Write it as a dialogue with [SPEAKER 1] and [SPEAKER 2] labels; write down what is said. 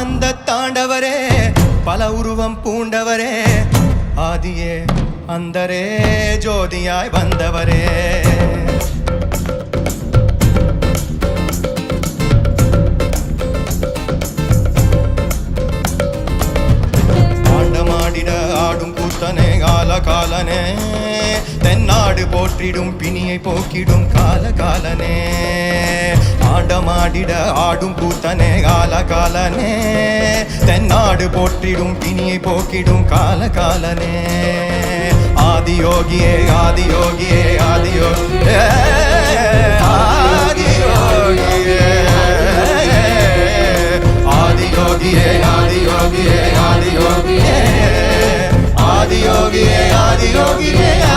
[SPEAKER 1] ஆனந்த தாண்டவரே பல உருவம் பூண்டவரே ஆதியே அந்தரே ஜோதியாய் வந்தவரே. பூத்தனே கால காலனே தென்னாடு போற்றிடும் பிணியை போக்கிடும் கால ஆண்டமாடிட ஆடும் கூத்தனே கால காலனே தென்னாடு போற்றிடும் பிணியை போக்கிடும் கால காலனே ஆதியோகியே ஆதியோகியே ஆதியோகியே. ஆதியோகியே. ஆதியோகியே ஆதியோகியே ஆதியோகியே. ஆதியோகியே ஆதியோகியே.